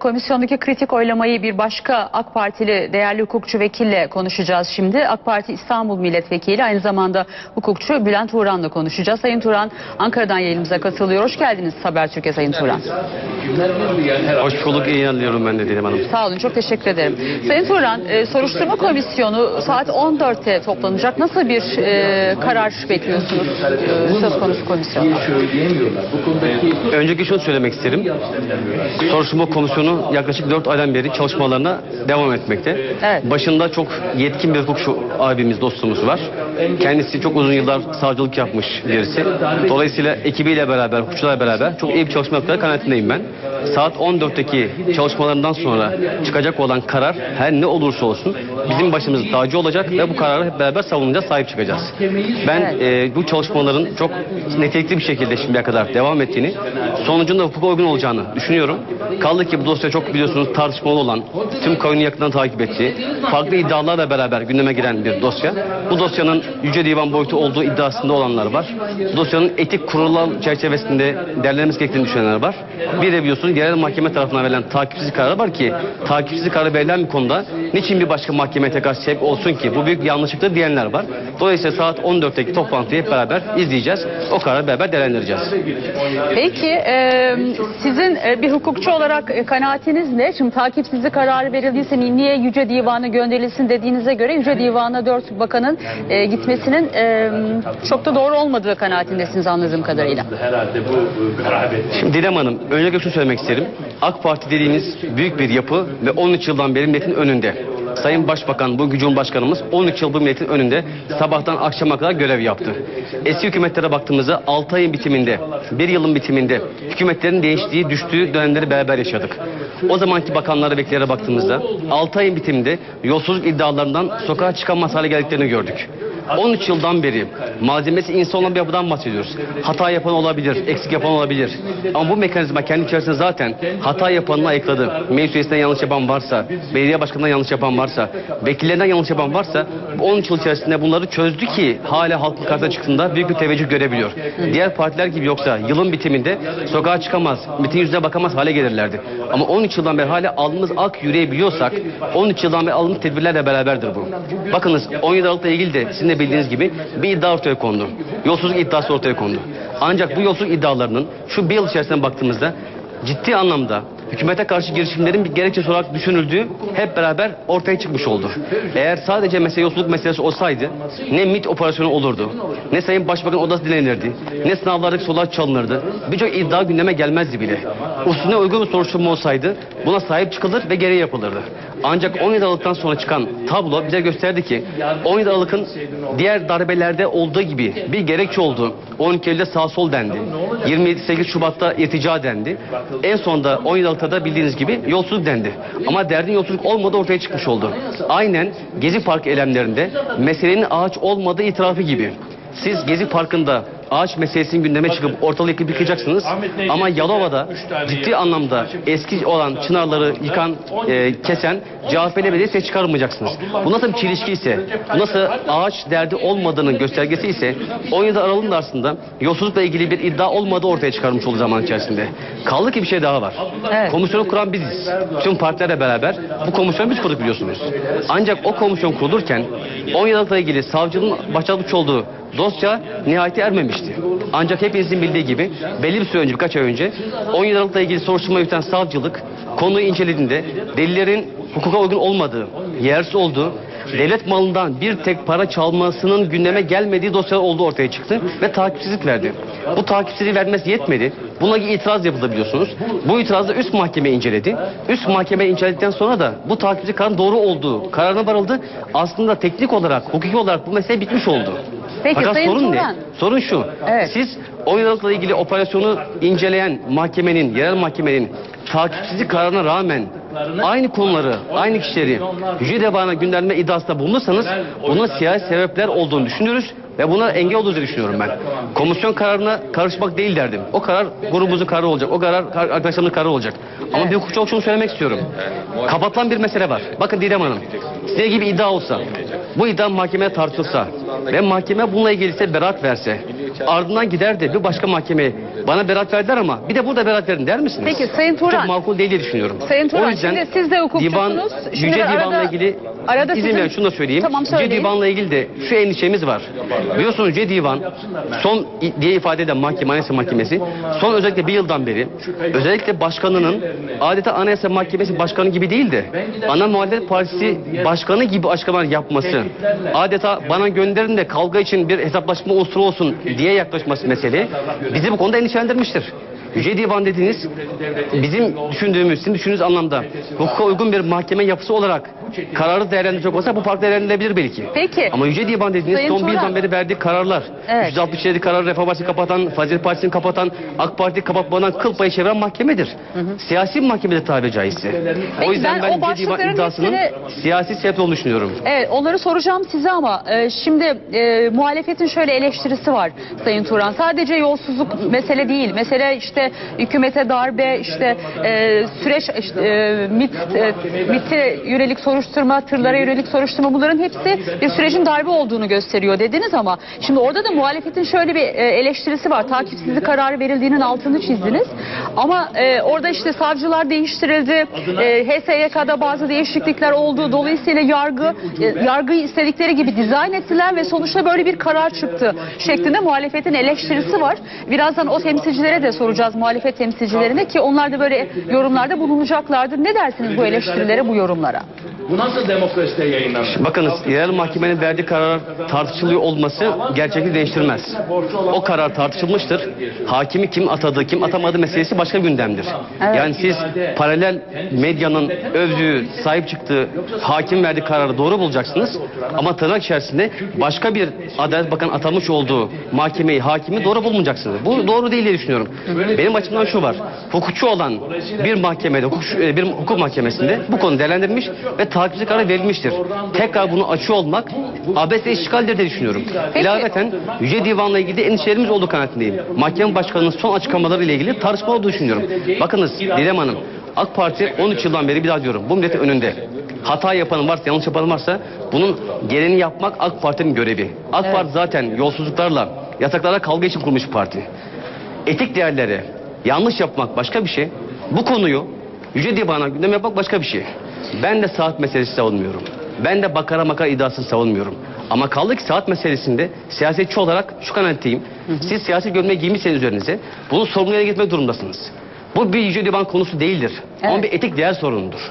Komisyondaki kritik oylamayı bir başka AK Partili değerli hukukçu vekille konuşacağız şimdi. AK Parti İstanbul Milletvekili aynı zamanda hukukçu Bülent Turan'la konuşacağız. Sayın Turan Ankara'dan yayınımıza katılıyor. Hoş geldiniz Habertürk'e Sayın Turan. Hoş bulduk, iyi yanılıyorum ben de Didem Hanım. Sağ olun çok teşekkür ederim. Sayın Turan e, soruşturma komisyonu saat 14'te toplanacak. Nasıl bir e, karar bekliyorsunuz e, söz konusu komisyonda? Önceki şunu söylemek isterim. Soruşturma komisyonu yaklaşık 4 aydan beri çalışmalarına devam etmekte. Evet. Başında çok yetkin bir hukukçu abimiz, dostumuz var. Kendisi çok uzun yıllar savcılık yapmış birisi. Dolayısıyla ekibiyle beraber, hukukçularla beraber çok iyi bir çalışma yaptıkları kanaatindeyim ben. Saat 14'teki çalışmalarından sonra çıkacak olan karar her ne olursa olsun bizim başımız tacı olacak ve bu kararı hep beraber savunacağız, sahip çıkacağız. Ben e, bu çalışmaların çok nitelikli bir şekilde şimdiye kadar devam ettiğini, sonucunda hukuka uygun olacağını düşünüyorum. Kaldı ki bu dosya çok biliyorsunuz tartışmalı olan, tüm kamuoyunu yakından takip ettiği, farklı iddialarla beraber gündeme giren bir dosya. Bu dosyanın Yüce Divan boyutu olduğu iddiasında olanlar var. Bu dosyanın etik kurullar çerçevesinde derlenmesi gerektiğini düşünenler var. Bir de biliyorsunuz genel mahkeme tarafından verilen takipsizlik kararı var ki, takipsizlik kararı verilen bir konuda niçin bir başka mahkemeye tekrar sebep olsun ki? Bu büyük yanlışlıktır diyenler var. Dolayısıyla saat 14'teki toplantıyı hep beraber izleyeceğiz. O kararı beraber değerlendireceğiz. Peki e, sizin e, bir hukukçu olarak e, kanaatiniz ne? Şimdi takipsizlik kararı verildiyse niye Yüce Divan'a gönderilsin dediğinize göre Yüce Divan'a dört bakanın e, gitmesinin e, çok da doğru olmadığı kanaatindesiniz anladığım kadarıyla. Şimdi Didem Hanım, öncelikle şunu söylemek isterim. AK Parti dediğimiz büyük bir yapı ve 13 yıldan beri milletin önünde. Sayın Başbakan, bu Cumhurbaşkanımız 13 yıl bu milletin önünde sabahtan akşama kadar görev yaptı. Eski hükümetlere baktığımızda 6 ayın bitiminde, 1 yılın bitiminde hükümetlerin değiştiği, düştüğü dönemleri beraber yaşadık. O zamanki bakanlara, vekillere baktığımızda 6 ayın bitiminde yolsuzluk iddialarından sokağa çıkamaz hale geldiklerini gördük. 13 yıldan beri malzemesi insan olan bir yapıdan bahsediyoruz. Hata yapan olabilir, eksik yapan olabilir. Ama bu mekanizma kendi içerisinde zaten hata yapanını ayıkladı. Meclis yanlış yapan varsa, belediye başkanından yanlış yapan varsa, vekillerinden yanlış yapan varsa bu 13 yıl içerisinde bunları çözdü ki hala halkın karşısına çıktığında büyük bir teveccüh görebiliyor. Diğer partiler gibi yoksa yılın bitiminde sokağa çıkamaz, mitin yüzüne bakamaz hale gelirlerdi. Ama 13 yıldan beri hala alnımız ak yürüyebiliyorsak 13 yıldan beri alınmış tedbirlerle beraberdir bu. Bakınız 17 Aralık'la ilgili de sizin bildiğiniz gibi bir iddia ortaya kondu. Yolsuzluk iddiası ortaya kondu. Ancak bu yolsuzluk iddialarının şu bir yıl içerisinde baktığımızda ciddi anlamda hükümete karşı girişimlerin bir gerekçesi olarak düşünüldüğü hep beraber ortaya çıkmış oldu. Eğer sadece mesele yolsuzluk meselesi olsaydı ne MIT operasyonu olurdu, ne Sayın Başbakan odası dinlenirdi, ne sınavlardaki sorular çalınırdı. Birçok iddia gündeme gelmezdi bile. Usulüne uygun bir soruşturma olsaydı buna sahip çıkılır ve gereği yapılırdı. Ancak 17 Aralık'tan sonra çıkan tablo bize gösterdi ki 17 Aralık'ın diğer darbelerde olduğu gibi bir gerekçe oldu. 12 Eylül'de sağ sol dendi. 28 Şubat'ta irtica dendi. En sonunda 17 Aralık'ta da bildiğiniz gibi yolsuzluk dendi. Ama derdin yolsuzluk olmadığı ortaya çıkmış oldu. Aynen Gezi Park eylemlerinde meselenin ağaç olmadığı itirafı gibi. Siz Gezi Parkı'nda ağaç meselesinin gündeme çıkıp ortalığı yıkacaksınız. Ama Yalova'da ciddi anlamda eski olan çınarları yıkan, e, kesen CHP'li belediye ses çıkarmayacaksınız. Bu nasıl bir çelişki ise, bu nasıl ağaç derdi olmadığının göstergesi ise 17 Aralık'ın da aslında yolsuzlukla ilgili bir iddia olmadığı ortaya çıkarmış oldu zaman içerisinde. Kaldı ki bir şey daha var. Evet. Komisyonu kuran biziz. Tüm partilerle beraber bu komisyonu biz kurduk biliyorsunuz. Ancak o komisyon kurulurken 17 Aralık'la ilgili savcının başlatmış olduğu dosya nihayete ermemişti. Ancak hepinizin bildiği gibi belli bir süre önce birkaç ay önce 17 Aralık'la ilgili soruşturma yürüten savcılık konuyu incelediğinde delillerin hukuka uygun olmadığı, yersiz olduğu, devlet malından bir tek para çalmasının gündeme gelmediği dosyalar olduğu ortaya çıktı ve takipsizlik verdi. Bu takipsizliği vermesi yetmedi. Buna itiraz yapıldı biliyorsunuz. Bu itirazı üst mahkeme inceledi. Üst mahkeme inceledikten sonra da bu takipsizlik kararın doğru olduğu kararına varıldı. Aslında teknik olarak, hukuki olarak bu mesele bitmiş oldu. Peki, Fakat Sayın sorun Turan. ne? Sorun şu. Evet. Siz 10 Aralık'la ilgili operasyonu inceleyen mahkemenin, yerel mahkemenin takipsizlik kararına rağmen aynı konuları, aynı kişileri Yüce Divan'a gönderme iddiasında bulunursanız bunun siyasi sebepler olduğunu düşünürüz ve buna engel olduğunu düşünüyorum ben. Komisyon kararına karışmak değil derdim. O karar grubumuzun kararı olacak. O karar kar- arkadaşlarımın kararı olacak. Ama bir hukukçu olarak şunu söylemek istiyorum. Kapatılan bir mesele var. Bakın Didem Hanım. Size gibi iddia olsa, bu iddia mahkemeye tartılsa ve mahkeme bununla ilgili ise beraat verse, ardından gider de bir başka mahkemeye bana beraat verdiler ama bir de burada beraat verin der misiniz? Peki, Sayın Turan. Çok makul değil diye düşünüyorum. Sayın Turan, o yüzden şimdi siz de hukukçusunuz. Divan, Şimdi Yüce ben Divan'la arada- ilgili arada izin sizin- verin şunu da söyleyeyim. Tamam, Yüce söyleyin. Divan'la ilgili de şu endişemiz var. Biliyorsunuz Yüce Divan son diye ifade eden mahkeme Anayasa Mahkemesi son özellikle bir yıldan beri özellikle başkanının adeta Anayasa Mahkemesi başkanı gibi değil de ana muhalefet partisi başkanı gibi açıklamalar yapması adeta bana gönderin de kavga için bir hesaplaşma unsuru olsun diye yaklaşması mesele bizi bu konuda endişelendirmiştir. Yüce Divan dediğiniz bizim düşündüğümüz, sizin düşündüğünüz anlamda hukuka uygun bir mahkeme yapısı olarak kararı değerlendirecek olsa bu farklı değerlendirilebilir belki. Peki. Ama Yüce Divan dediğiniz Sayın son bir Turan. yıldan beri verdiği kararlar, Evet. 367 kararı Refah Partisi'ni kapatan, Fazilet Partisi'ni kapatan, AK Parti kapatmadan kıl payı çeviren mahkemedir. Siyasi bir mahkemedir tabiri caizse. Peki o yüzden ben o ben, Yüce Divan başlıkların iddiasının hepsini- siyasi sebep olduğunu düşünüyorum. Evet onları soracağım size ama e, şimdi e, muhalefetin şöyle eleştirisi var Sayın Turan. Sadece yolsuzluk mesele değil. Mesele işte hükümete darbe, işte e, süreç, işte, e, MIT, e, MIT'e yönelik soruşturma, tırlara yönelik soruşturma bunların hepsi bir sürecin darbe olduğunu gösteriyor dediniz ama şimdi orada da muhalefetin şöyle bir e, eleştirisi var. Takipsizlik kararı verildiğinin altını çizdiniz. Ama e, orada işte savcılar değiştirildi. E, HSYK'da bazı değişiklikler oldu. Dolayısıyla yargı e, yargıyı istedikleri gibi dizayn ettiler ve sonuçta böyle bir karar çıktı şeklinde muhalefetin eleştirisi var. Birazdan o temsilcilere de soracağız muhalefet temsilcilerine ki onlar da böyle yorumlarda bulunacaklardır. Ne dersiniz bu eleştirilere, bu yorumlara? Bu nasıl demokraside yayınlanır? Bakınız yerel mahkemenin verdiği karar tartışılıyor olması gerçekliği değiştirmez. O karar tartışılmıştır. Hakimi kim atadı, kim atamadı meselesi başka gündemdir. Yani siz paralel medyanın övdüğü, sahip çıktığı hakim verdiği kararı doğru bulacaksınız. Ama tırnak içerisinde başka bir Adalet Bakanı atamış olduğu mahkemeyi, hakimi doğru bulmayacaksınız. Bu doğru değil diye düşünüyorum. Benim açımdan şu var. Hukukçu olan bir mahkemede, hukuk, bir hukuk mahkemesinde bu konu değerlendirilmiş ve takipçi kararı verilmiştir. Tekrar bunu açıyor olmak abesle işgaldir diye düşünüyorum. İlaveten Yüce Divan'la ilgili endişelerimiz olduğu kanaatindeyim. Mahkeme Başkanı'nın son açıklamaları ile ilgili tartışma olduğunu düşünüyorum. Bakınız Didem Hanım, AK Parti 13 yıldan beri bir daha diyorum bu milletin önünde. Hata yapanın varsa, yanlış yapanın varsa bunun gereğini yapmak AK Parti'nin görevi. AK Parti zaten yolsuzluklarla, yataklara kavga için kurmuş bir parti. Etik değerleri yanlış yapmak başka bir şey. Bu konuyu Yüce Divan'a gündem yapmak başka bir şey. Ben de saat meselesi savunmuyorum. Ben de bakara makara iddiasını savunmuyorum. Ama kaldı ki saat meselesinde siyasetçi olarak şu kanaatteyim. Siz siyasi gömleği giymişseniz üzerinize bunu sorumluya gitmek durumdasınız. Bu bir Yüce Divan konusu değildir. Ama Evet. bir etik değer sorunudur.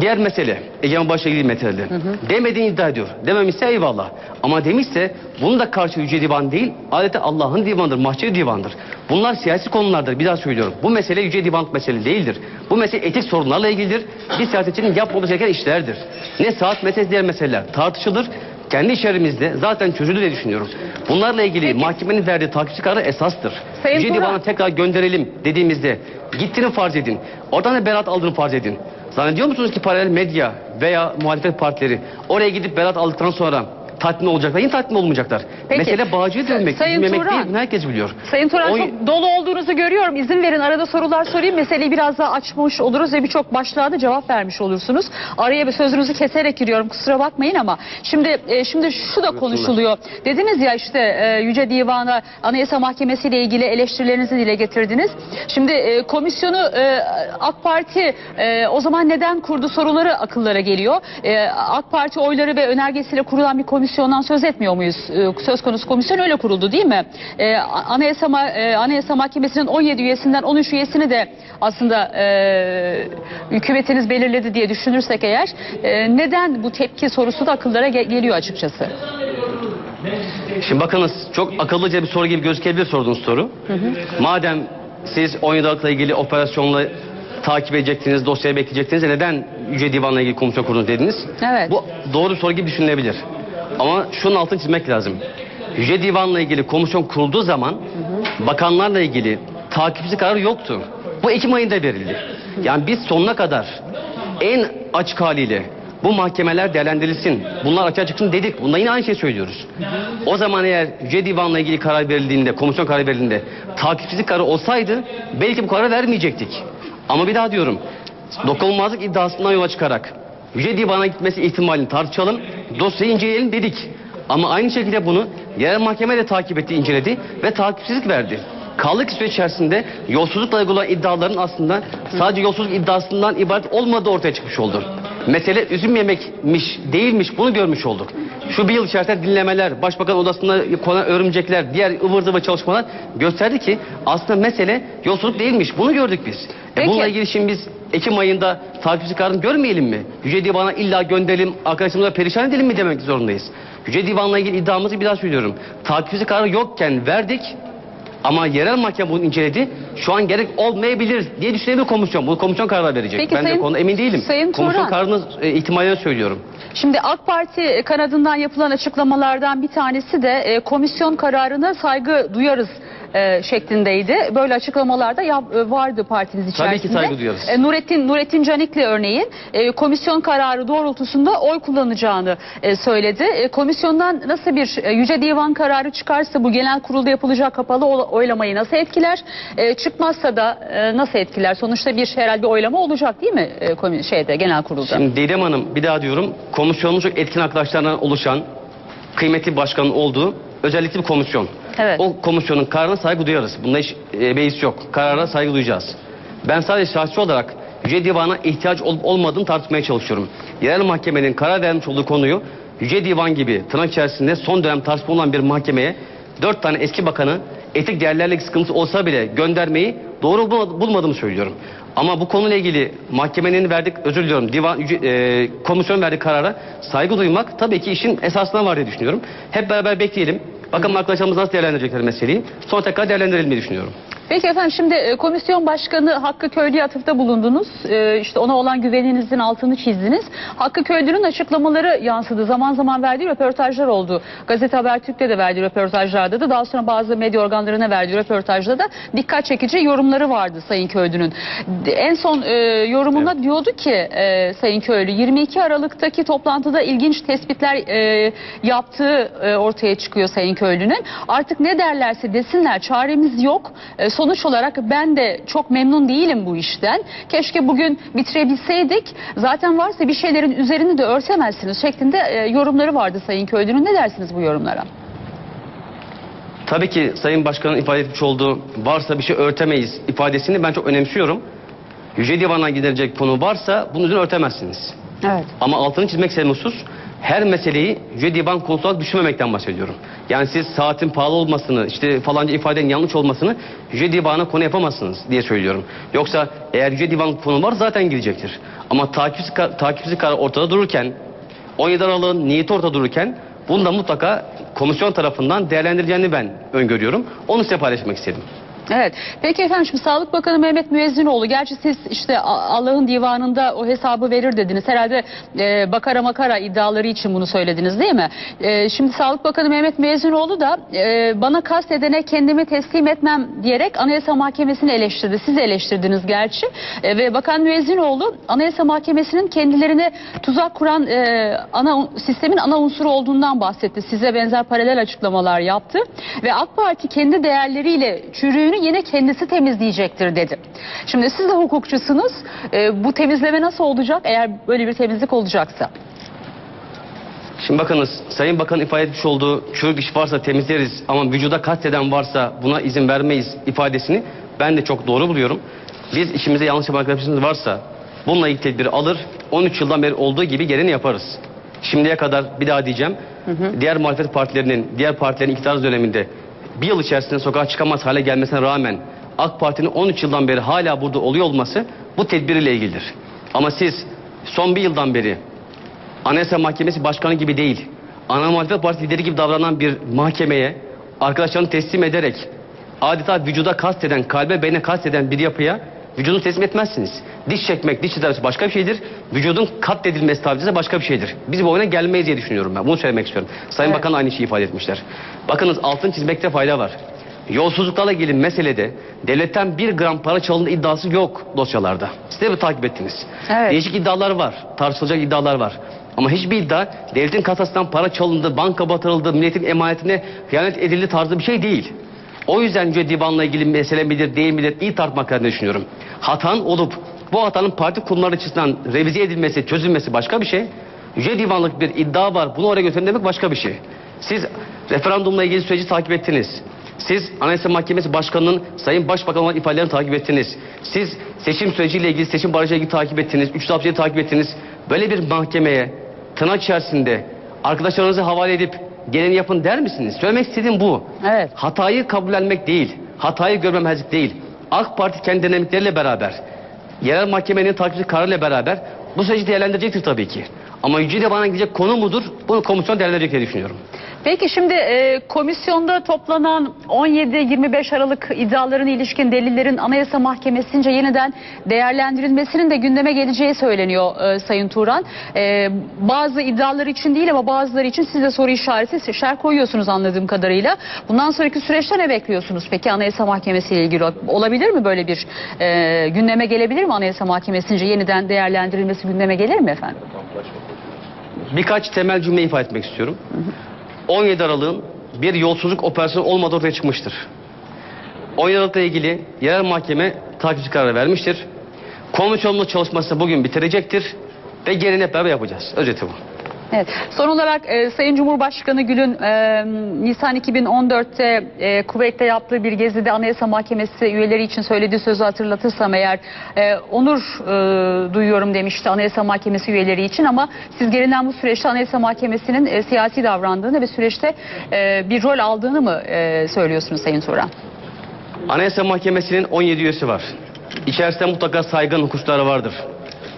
Diğer mesele, Egemen Baş'la ilgili mesele. Demediğini iddia ediyor. Dememişse eyvallah. Ama demişse bunu da karşı Yüce Divan değil, adeta Allah'ın divanıdır, mahşer divandır. Bunlar siyasi konulardır, bir daha söylüyorum. Bu mesele Yüce Divanlık mesele değildir. Bu mesele etik sorunlarla ilgilidir. Bir siyasetçinin yapmaması gereken işlerdir. Ne saat meselesi diğer meseleler tartışılır. Kendi içerimizde zaten çözülür diye düşünüyorum. Bunlarla ilgili mahkemenin verdiği takipçi kararı esastır. Sayın Yüce Turan. Divan'a tekrar gönderelim dediğimizde gittiğini farz edin. Oradan da beraat aldığını farz edin. Zannediyor musunuz ki paralel medya veya muhalefet partileri oraya gidip beraat aldıktan sonra tatmin olacaklar? Yine tatmin olmayacaklar. Peki. Mesele bağcıya dönmek, Sayın üzmemek Turan. değil. Bunu herkes biliyor. Sayın Turan O- çok dolu olduğunuzu görüyorum. İzin verin arada sorular sorayım. Meseleyi biraz daha açmış oluruz ve birçok başlığa da cevap vermiş olursunuz. Araya bir sözünüzü keserek giriyorum. Kusura bakmayın ama şimdi e, şimdi şu da konuşuluyor. Dediniz ya işte e, Yüce Divan'a Anayasa Mahkemesi ile ilgili eleştirilerinizi dile getirdiniz. Şimdi e, komisyonu e, AK Parti e, o zaman neden kurdu soruları akıllara geliyor. E, AK Parti oyları ve önergesiyle kurulan bir komisyondan söz etmiyor muyuz? E, söz konusu komisyon öyle kuruldu değil mi? E, Anayasa, Ma- e, Anayasa Mahkemesi'nin 17 üyesinden 13 üyesini de aslında e, hükümetiniz belirledi diye düşünürsek eğer e, neden bu tepki sorusu da akıllara ge- geliyor açıkçası. Şimdi bakınız çok akıllıca bir soru gibi gözükebilir sorduğunuz soru. Madem siz 17 Aralık'la ilgili operasyonla takip edecektiniz, dosyayı bekleyecektiniz. Neden Yüce Divan'la ilgili komisyon kurdunuz dediniz? Evet. Bu doğru soru gibi düşünülebilir. Ama şunun altını çizmek lazım. Yüce Divan'la ilgili komisyon kurulduğu zaman bakanlarla ilgili takipçi kararı yoktu. Bu Ekim ayında verildi. Yani biz sonuna kadar en açık haliyle bu mahkemeler değerlendirilsin. Bunlar açığa çıksın dedik. Bunda yine aynı şeyi söylüyoruz. O zaman eğer Yüce Divan'la ilgili karar verildiğinde, komisyon kararı verildiğinde takipsizlik kararı olsaydı belki bu kararı vermeyecektik. Ama bir daha diyorum. Dokunulmazlık iddiasından yola çıkarak Yüce Divan'a gitmesi ihtimalini tartışalım. Dosyayı inceleyelim dedik. Ama aynı şekilde bunu yerel mahkeme de takip etti, inceledi ve takipsizlik verdi. Kaldı ki süreç içerisinde yolsuzlukla ilgili iddiaların aslında sadece yolsuzluk iddiasından ibaret olmadığı ortaya çıkmış oldu. Mesele üzüm yemekmiş, değilmiş bunu görmüş olduk. Şu bir yıl içerisinde dinlemeler, başbakan odasında konan örümcekler, diğer ıvır zıvır çalışmalar gösterdi ki aslında mesele yolsuzluk değilmiş. Bunu gördük biz. E bununla ilgili şimdi biz Ekim ayında takipçi kararını görmeyelim mi? Yüce Divan'a illa gönderelim, arkadaşımıza perişan edelim mi demek zorundayız. Yüce Divan'la ilgili iddiamızı bir daha söylüyorum. Takipçi kararı yokken verdik ama yerel mahkeme bunu inceledi. Şu an gerek olmayabilir diye düşünebilir komisyon. Bu komisyon karar verecek. Peki ben Sayın- de konu emin değilim. Sayın komisyon Turan. kararının e, ihtimalini söylüyorum. Şimdi AK Parti kanadından yapılan açıklamalardan bir tanesi de e, komisyon kararına saygı duyarız e, şeklindeydi. Böyle açıklamalarda yap- e, vardı partiniz Tabii içerisinde. ki saygı duyarız. E, Nurettin Nurettin Canikli örneğin e, komisyon kararı doğrultusunda oy kullanacağını e, söyledi. E, komisyondan nasıl bir e, yüce divan kararı çıkarsa bu genel kurulda yapılacak kapalı oylamayı nasıl etkiler? E, çıkmazsa da e, nasıl etkiler? Sonuçta bir herhalde bir oylama olacak değil mi e, şeyde genel kurulda? Şimdi Didem Hanım bir daha diyorum komisyonun çok etkin arkadaşlarından oluşan kıymetli başkanın olduğu özellikle bir komisyon. Evet. O komisyonun kararına saygı duyarız. Bunda hiç e, beis yok. Karara saygı duyacağız. Ben sadece şahsi olarak Yüce Divan'a ihtiyaç olup olmadığını tartışmaya çalışıyorum. Yerel mahkemenin karar vermiş olduğu konuyu Yüce Divan gibi tırnak içerisinde son dönem tartışma olan bir mahkemeye dört tane eski bakanı etik değerlerle sıkıntısı olsa bile göndermeyi doğru bulma- bulmadığımı söylüyorum. Ama bu konuyla ilgili mahkemenin verdik özür diliyorum divan e, komisyon verdiği karara saygı duymak tabii ki işin esasına var diye düşünüyorum. Hep beraber bekleyelim. Bakalım arkadaşlarımız nasıl değerlendirecekler meseleyi. Sonra tekrar değerlendirelim diye düşünüyorum. Peki efendim şimdi e, komisyon başkanı Hakkı Köylü'ye atıfta bulundunuz. E, işte ona olan güveninizin altını çizdiniz. Hakkı Köylü'nün açıklamaları yansıdı. Zaman zaman verdiği röportajlar oldu. Gazete Habertürk'te de verdiği röportajlarda da daha sonra bazı medya organlarına verdiği röportajda da dikkat çekici yorumları vardı Sayın Köylü'nün. En son e, yorumunda diyordu ki e, Sayın Köylü 22 Aralık'taki toplantıda ilginç tespitler e, yaptığı e, ortaya çıkıyor Sayın Köylü'nün. Artık ne derlerse desinler çaremiz yok. E, sonuç olarak ben de çok memnun değilim bu işten. Keşke bugün bitirebilseydik. Zaten varsa bir şeylerin üzerini de örtemezsiniz şeklinde e, yorumları vardı Sayın Köylü'nün. Ne dersiniz bu yorumlara? Tabii ki Sayın Başkan'ın ifade etmiş olduğu varsa bir şey örtemeyiz ifadesini ben çok önemsiyorum. Yüce Divan'a giderecek konu varsa bunun üzerine örtemezsiniz. Evet. Ama altını çizmek husus her meseleyi Yüce Divan konusu olarak düşünmemekten bahsediyorum. Yani siz saatin pahalı olmasını, işte falanca ifadenin yanlış olmasını Yüce Divan'a konu yapamazsınız diye söylüyorum. Yoksa eğer Yüce Divan konu var zaten gidecektir. Ama takipsiz, takipsiz karar ortada dururken 17 Aralık'ın niyeti ortada dururken bunu da mutlaka komisyon tarafından değerlendireceğini ben öngörüyorum. Onu size paylaşmak istedim. Evet. Peki efendim şimdi Sağlık Bakanı Mehmet Müezzinoğlu gerçi siz işte Allah'ın divanında o hesabı verir dediniz. Herhalde e, bakara makara iddiaları için bunu söylediniz değil mi? E, şimdi Sağlık Bakanı Mehmet Müezzinoğlu da e, bana kast edene kendimi teslim etmem diyerek Anayasa Mahkemesi'ni eleştirdi. Siz eleştirdiniz gerçi. E, ve Bakan Müezzinoğlu Anayasa Mahkemesi'nin kendilerine tuzak kuran e, ana sistemin ana unsuru olduğundan bahsetti. Size benzer paralel açıklamalar yaptı. Ve AK Parti kendi değerleriyle çürüğünü yine kendisi temizleyecektir dedi. Şimdi siz de hukukçusunuz. E, bu temizleme nasıl olacak eğer böyle bir temizlik olacaksa? Şimdi bakınız Sayın Bakan ifade etmiş olduğu çürük iş varsa temizleriz ama vücuda kasteden varsa buna izin vermeyiz ifadesini ben de çok doğru buluyorum. Biz işimize yanlış yapan arkadaşlarımız varsa bununla ilgili tedbiri alır 13 yıldan beri olduğu gibi gereğini yaparız. Şimdiye kadar bir daha diyeceğim diğer muhalefet partilerinin diğer partilerin iktidar döneminde bir yıl içerisinde sokağa çıkamaz hale gelmesine rağmen AK Parti'nin 13 yıldan beri hala burada oluyor olması bu tedbiriyle ilgilidir. Ama siz son bir yıldan beri Anayasa Mahkemesi Başkanı gibi değil, ana muhalefet partisi lideri gibi davranan bir mahkemeye arkadaşlarını teslim ederek adeta vücuda kasteden, kalbe beyne kasteden bir yapıya vücudunu teslim etmezsiniz. Diş çekmek, diş tedavisi başka bir şeydir. Vücudun katledilmesi tavsiye başka bir şeydir. Biz bu oyuna gelmeyiz diye düşünüyorum ben. Bunu söylemek istiyorum. Sayın Evet. Bakan aynı şeyi ifade etmişler. Bakınız altın çizmekte fayda var. Yolsuzluklarla ilgili meselede devletten bir gram para çalındığı iddiası yok dosyalarda. Siz de mi takip ettiniz? Evet. Değişik iddialar var. Tartışılacak iddialar var. Ama hiçbir iddia devletin kasasından para çalındı, banka batırıldı, milletin emanetine hıyanet edildi tarzı bir şey değil. O yüzden Yüce Divan'la ilgili mesele midir değil midir iyi tartmak lazım düşünüyorum. Hatan olup bu hatanın parti kurumları açısından revize edilmesi, çözülmesi başka bir şey. Yüce Divanlık bir iddia var bunu oraya götürelim demek başka bir şey. Siz referandumla ilgili süreci takip ettiniz. Siz Anayasa Mahkemesi Başkanı'nın Sayın Başbakan olan ifadelerini takip ettiniz. Siz seçim süreciyle ilgili, seçim barajıyla ilgili takip ettiniz. 367'yi takip ettiniz. Böyle bir mahkemeye tırnak içerisinde arkadaşlarınızı havale edip geleni yapın der misiniz? Söylemek istediğim bu. Evet. Hatayı kabullenmek değil, hatayı görmemezlik değil. AK Parti kendi dinamikleriyle beraber, yerel mahkemenin takipçi kararıyla beraber bu süreci değerlendirecektir tabii ki. Ama Yüce Divan'a gidecek konu mudur? Bunu komisyon değerlendirecek diye düşünüyorum. Peki şimdi e, komisyonda toplanan 17-25 Aralık iddialarına ilişkin delillerin Anayasa Mahkemesi'nce yeniden değerlendirilmesinin de gündeme geleceği söyleniyor e, Sayın Turan. E, bazı iddialar için değil ama bazıları için siz de soru işareti şer koyuyorsunuz anladığım kadarıyla. Bundan sonraki süreçte ne bekliyorsunuz peki Anayasa Mahkemesi ile ilgili? Olabilir mi böyle bir e, gündeme gelebilir mi Anayasa Mahkemesi'nce yeniden değerlendirilmesi gündeme gelir mi efendim? Birkaç temel cümle ifade etmek istiyorum. 17 Aralık'ın bir yolsuzluk operasyonu olmadığı ortaya çıkmıştır. 17 Aralık'la ilgili yerel mahkeme takipçi kararı vermiştir. Komisyonun çalışması bugün bitirecektir ve gerini hep beraber yapacağız. Özeti bu. Evet. Son olarak e, Sayın Cumhurbaşkanı Gül'ün e, Nisan 2014'te e, Kuveyt'te yaptığı bir gezide Anayasa Mahkemesi üyeleri için söylediği sözü hatırlatırsam eğer e, onur e, duyuyorum demişti Anayasa Mahkemesi üyeleri için ama siz gelinen bu süreçte Anayasa Mahkemesi'nin e, siyasi davrandığını ve süreçte e, bir rol aldığını mı e, söylüyorsunuz Sayın Turan? Anayasa Mahkemesi'nin 17 üyesi var. İçerisinde mutlaka saygın hukukçuları vardır.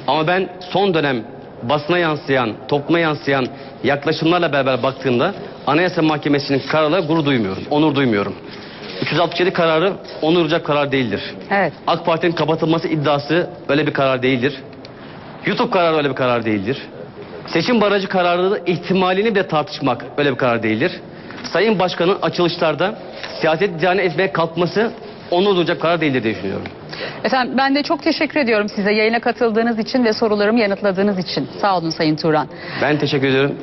Ama ben son dönem basına yansıyan, topluma yansıyan yaklaşımlarla beraber baktığımda Anayasa Mahkemesi'nin kararıyla gurur duymuyorum, onur duymuyorum. 367 kararı onur duyacak karar değildir. Evet. AK Parti'nin kapatılması iddiası öyle bir karar değildir. YouTube kararı öyle bir karar değildir. Seçim barajı kararı ihtimalini de tartışmak öyle bir karar değildir. Sayın Başkan'ın açılışlarda siyaset iddianı etmeye kalkması onur duyacak karar değildir diye düşünüyorum. Efendim ben de çok teşekkür ediyorum size yayına katıldığınız için ve sorularımı yanıtladığınız için. Sağ olun Sayın Turan. Ben teşekkür ediyorum.